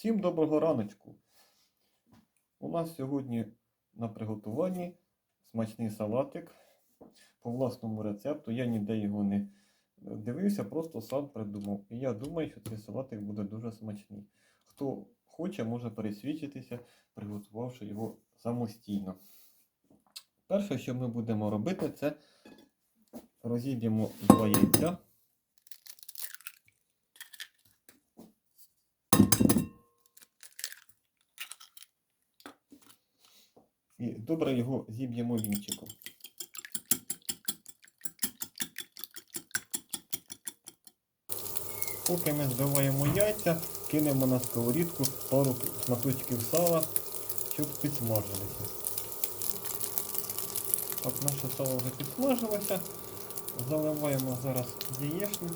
Всім доброго раночку! У нас сьогодні на приготуванні смачний салатик по власному рецепту. Я ніде його не дивився, просто сам придумав. І я думаю, що цей салатик буде дуже смачний. Хто хоче, може пересвідчитися, приготувавши його самостійно. Перше, що ми будемо робити, це розіб'ємо два яйця. І добре його зіб'ємо вінчиком. Поки ми збиваємо яйця, кинемо на сковорідку пару шматочків сала, щоб підсмажилися. Так, наше сало вже підсмажилося. Заливаємо зараз яєчню.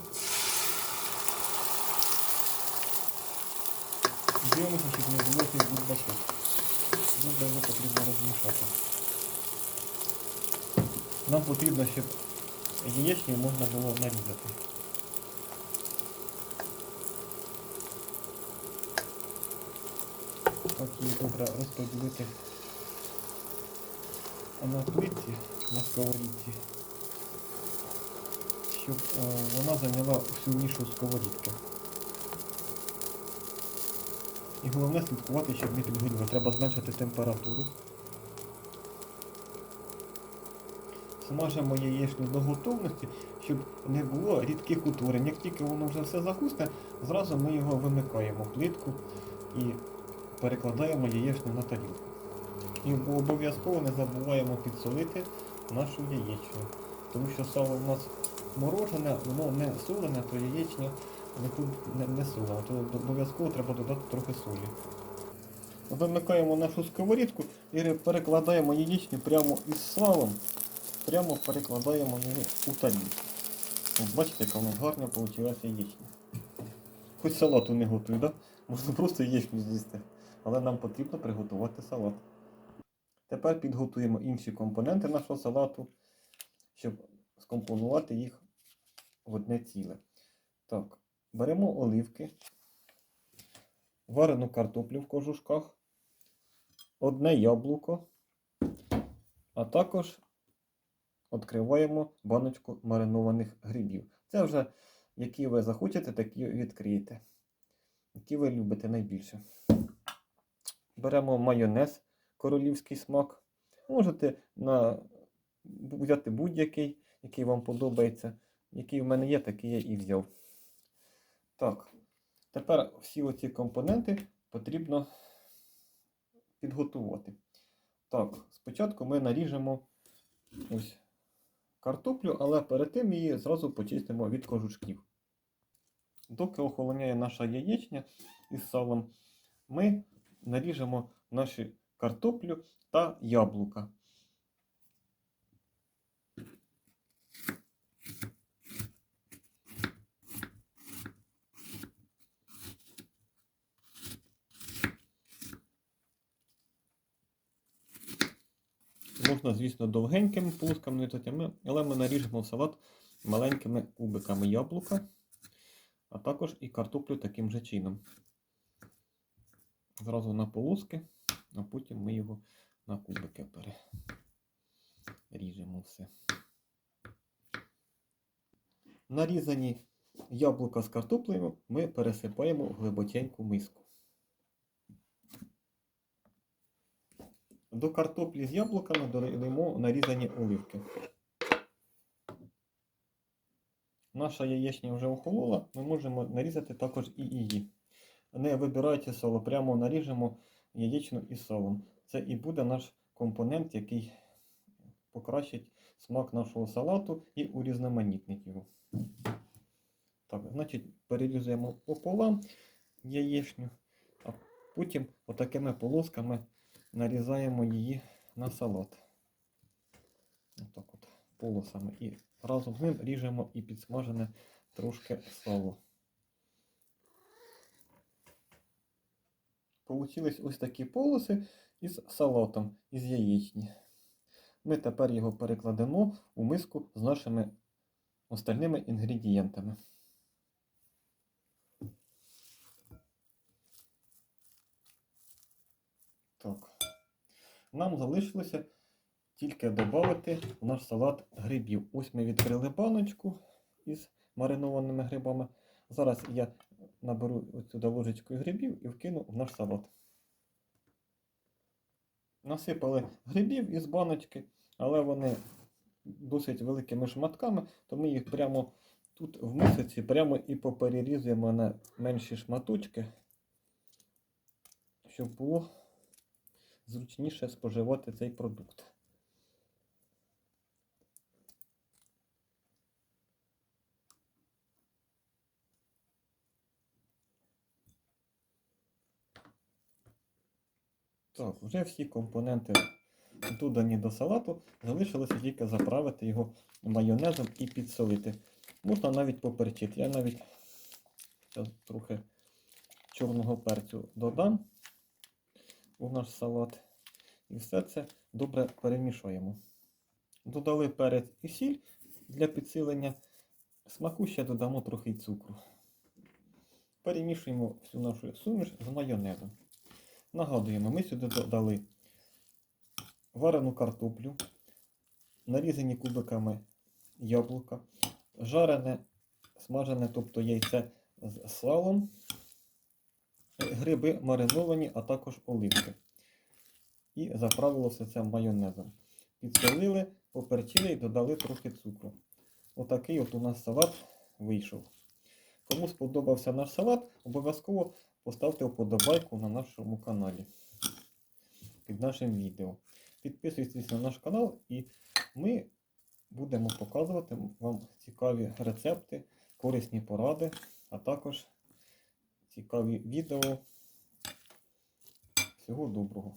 Дивимося, щоб не було цих бульбашок. Добре його потрібно розмішати. Нам потрібно, щоб яєчню можна було нарізати. Так її добре розподілити на плитці, на сковорідці, щоб е, вона зайняла всю нішу сковорідки. І головне слідкувати, щоб не підгоріло. Треба зменшити температуру. Смажимо яєчню до готовності, щоб не було рідких утворень. Як тільки воно вже все загусне, зразу ми його вимикаємо плитку і перекладаємо яєчню на тарілку. І обов'язково не забуваємо підсолити нашу яєчню. Тому що сало у нас морожене, воно не солене, то яєчня не, не, не солена, то обов'язково треба додати трохи солі. Вимикаємо нашу сковорідку і перекладаємо яєчню прямо із салом, прямо перекладаємо її у тарілку. Бачите, яка у нас гарна вийшла яєчня. Хоч салату не готую, да? можна просто яєчню з'їсти. Але нам потрібно приготувати салат. Тепер підготуємо інші компоненти нашого салату, щоб скомпонувати їх в одне ціле. Так, беремо оливки, варену картоплю в кожушках, одне яблуко, а також відкриваємо баночку маринованих грибів. Це вже, які ви захочете, такі відкриєте. Які ви любите найбільше. Беремо майонез, королівський смак. Можете на... взяти будь-який, який вам подобається. Який в мене є, такий я і взяв. Так, тепер всі оці компоненти потрібно підготувати. Так, спочатку ми наріжемо ось картоплю, але перед тим її зразу почистимо від кожучків. Доки охолоняє наша яєчня із салом, ми наріжемо наші картоплю та яблука. Можна, звісно, довгенькими полосками нарізати, але ми наріжемо салат маленькими кубиками яблука, а також і картоплю таким же чином. Зразу на полоски, а потім ми його на кубики переріжемо все. Нарізані яблука з картоплею ми пересипаємо в глибоченьку миску. До картоплі з яблуками додаємо нарізані оливки. Наша яєчня вже охолола, ми можемо нарізати також і її. Не вибирайте соло, прямо наріжемо яєчню із солом. Це і буде наш компонент, який покращить смак нашого салату і урізноманітнить його. Так, значить, перерізуємо пополам яєчню, а потім отакими полосками нарізаємо її на салат. Отак от полосами. І разом з ним ріжемо і підсмажене трошки сало. Получились ось такі полоси із салатом, із яєчні. Ми тепер його перекладемо у миску з нашими остальними інгредієнтами. Так. Нам залишилося тільки додати в наш салат грибів. Ось ми відкрили баночку із маринованими грибами. Зараз я наберу сюди ложечкою грибів і вкину в наш салат. Насипали грибів із баночки, але вони досить великими шматками, то ми їх прямо тут в мисиці прямо і поперерізуємо на менші шматочки, щоб було зручніше споживати цей продукт. Так, вже всі компоненти додані до салату. Залишилося тільки заправити його майонезом і підсолити. Можна навіть поперчити. Я навіть трохи чорного перцю додам у наш салат. І все це добре перемішуємо. Додали перець і сіль для підсилення. Смаку ще додамо трохи цукру. Перемішуємо всю нашу суміш з майонезом. Нагадуємо, ми сюди додали варену картоплю, нарізані кубиками яблука, жарене, смажене, тобто яйце з салом, гриби мариновані, а також оливки. І заправило все це майонезом. Підсолили, поперчили і додали трохи цукру. Отакий от у нас салат вийшов. Кому сподобався наш салат, обов'язково поставте вподобайку на нашому каналі під нашим відео. Підписуйтесь на наш канал і ми будемо показувати вам цікаві рецепти, корисні поради, а також цікаві відео. Всього доброго!